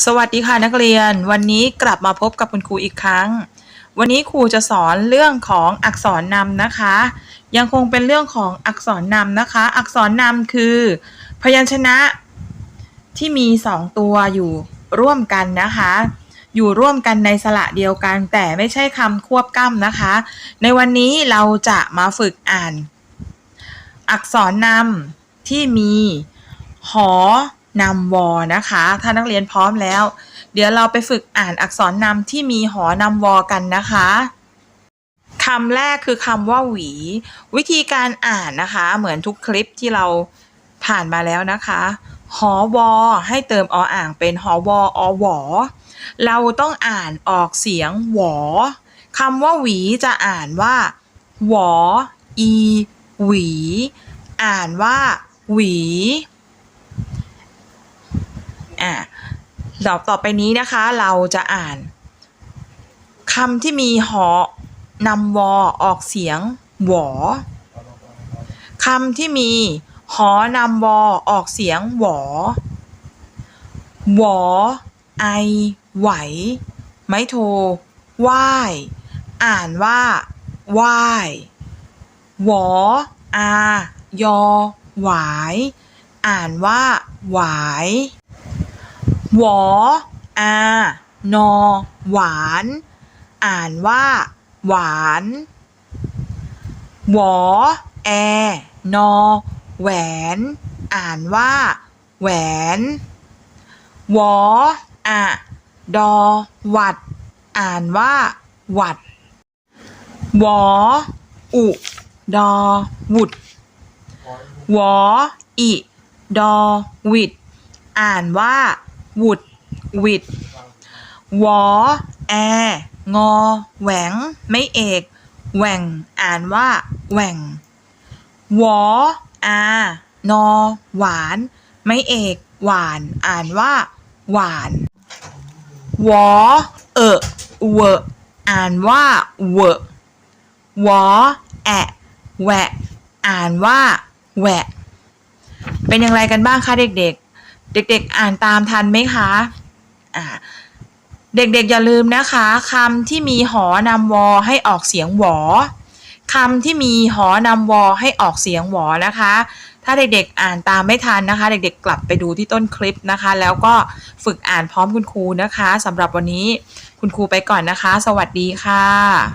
สวัสดีค่ะนักเรียน วันนี้กลับมาพบกับคุณครูอีกครั้ง วันนี้ครูจะสอนเรื่องของอักษรนำนะคะ ยังคงเป็นเรื่องของอักษรนำนะคะ อักษรนำคือ พยัญชนะที่มีสองตัวอยู่ร่วมกันนะคะ อยู่ร่วมกันในสระเดียวกัน แต่ไม่ใช่คำควบกล้ำนะคะ ในวันนี้เราจะมาฝึกอ่าน อักษรนำที่มีหอ นำวอนะคะ ถ้านักเรียนพร้อมแล้ว เดี๋ยวเราไปฝึกอ่านอักษรนำที่มีหอนำวอกันนะคะคำแรกคือคำว่าหวี วิธีการอ่านนะคะ เหมือนทุกคลิปที่เราผ่านมาแล้วนะคะ หอวอให้เติมออ่างเป็นหอวออหวอเราต้องอ่านออกเสียงหวอคำว่าหวีจะอ่านว่าหวออี หวี อ่านว่า หวี อะดอกต่อไปนี้นะคะเราจะอ่านคำที่มีหอนำวอออกเสียงหวอคำที่มีหอนำวอออกเสียงหวอหวอไอ ไหว ไม้โทว่าย อ่านว่าว่ายหวออา ยอ หวาย อ่านว่าหวาย วออานอหวาน อ่านว่า หวานหวอแอนอแหวน อ่านว่า แหวนหวออะดอหวัด อ่านว่า หวัดหวออุดอหวุดหวออิดอวิด อ่านว่า วุดวิดวอแองอแหวง ไม่เอกแหว่ง อ่านว่าแหว่งวออานอ หวาน ไม่เอก หวาน อ่านว่า หวานวอเอะเวอะอ่านว่าเวอะวอแอะแหวะ อ่านว่าแหวะ เป็นอย่างไรกันบ้างคะเด็กๆ เด็กๆอ่านตามทันไหมคะอ่าเด็กๆอย่าลืมนะคะคำที่มีหอนำวอให้ออกเสียงหวอคำที่มีหอนำวอให้ออกเสียงหวอนะคะ ถ้าเด็กๆอ่านตามไม่ทันนะคะ เด็กๆกลับไปดูที่ต้นคลิปนะคะ แล้วก็ฝึกอ่านพร้อมคุณครูนะคะสำหรับวันนี้คุณครูไปก่อนนะคะ สวัสดีค่ะ